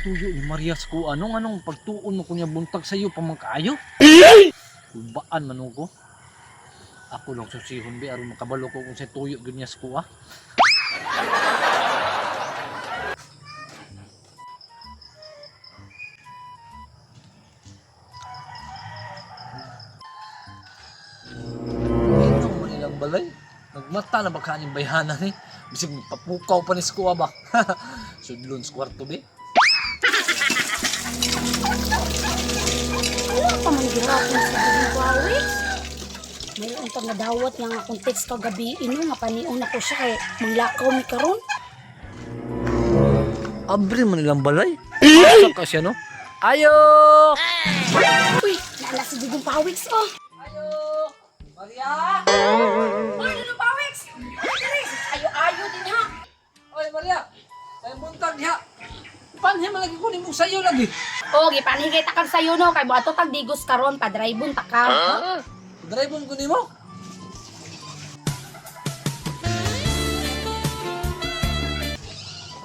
tuyo ni Marias ko anong anong pagtuon mo kunya buntag sa iyo pamangkaayo? Kubaan man ko. Ako lang susihon bi aron makabalo ko kung sa tuyo ganyas ko ah. Balay. Nagmata na ba kaning bayhana ni? Bisig papukaw pa ni skuwa ba? Sudlon sa kwarto bi. Pa man gihapon sa Dudong Pawis. May untag na dawat nga nga akong text kagabi ino nga panion ako siya kay manglakaw mi karon. Abre man nilang balay. Asa ka siya no? Ayo! Uy, naala si Dudong Pawis oh. Ayo! Maria! Uy, Panhe man lagi kunin mo sayo lagi. O, gipanhigay takag sayo no kay buhato tag digos karon padraybon ta ka. Drive mo kunin mo.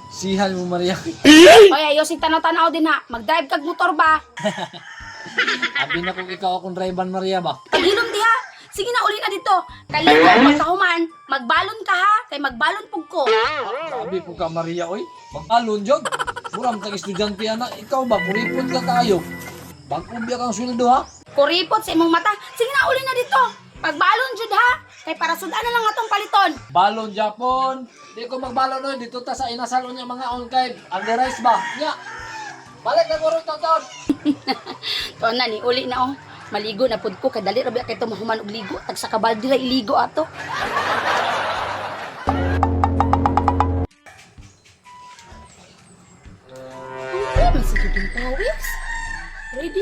Sihan mo Maria. Oy, ayo sing tanaw-tanaw din ha. Mag-drive kag motor ba? Abi na kung ikaw akong driver Maria ba? Pag-inom di ha. Sige na uli na dito. Kaligo pagkahuman, magbalon ka ha kay magbalon pug ko. Sabi ko ka Maria oy. Pagkalon jud. Muram tag estudyante ana. Ikaw ba kuripot ka kayo? Biya kang sweldo ha. Kuripot sa imong mata. Sige na uli na dito. Pagbalon jud ha. Kay para sudan na lang atong paliton. Balon Japon. Di ko magbalon no dito ta sa inasalo niya mga on kay underize ba? Nya. Balik na ron taon. To na ni uli na oh. Maligo na pud ko kay dali ra ba kay tumahuman og ligo. Tag sa kabaldi ra iligo ato.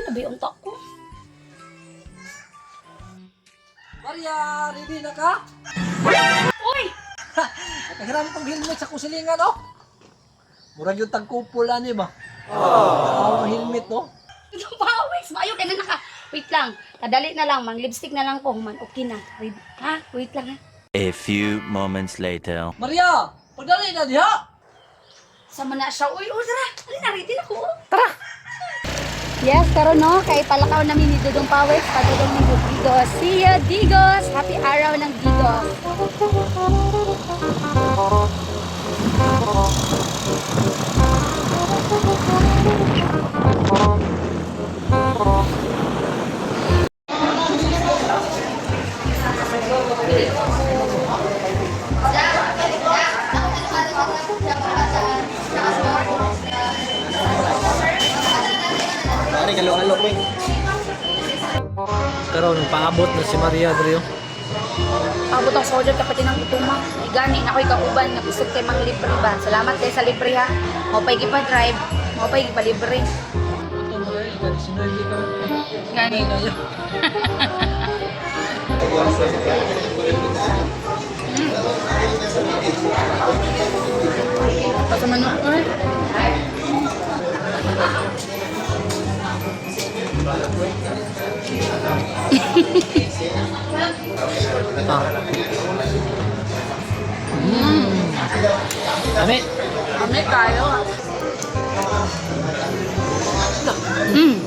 Ready na ba yung utak ko? Maria, ready na ka? Uy! Nakahiram kong helmet sa kusilingan oh. Murag yung tagkupula ni ba? Oh. helmet oh. Dudong Pawis! Mayo kay na naka. Wait lang. Kadali na lang. Mang lipstick na lang ko. Human, okay na. Ready. Ha? Wait lang ha. A few moments later. Maria, padali na diha. Sama na siya. Uy, uy, tara. Dali na, ready na ko. Tara! Yes, karon no, kay palakaw namin ni Dudong Pawis, padudong ni Digos. See you, Digos! Happy araw ng Digos! Karon paabot na si Maria Drio. Pabot ang soldier kapatid ng utuma. Ay gani, ako'y kauban nga gusto kay mang libre ba. Salamat kay sa libre ha. Mo pa'y gipa-drive, mo pa'y gipa-libre. Ito Maria, kani sinergi ka. Gani. Pasaman mo, ay. Ami. Kami kayo. Mm.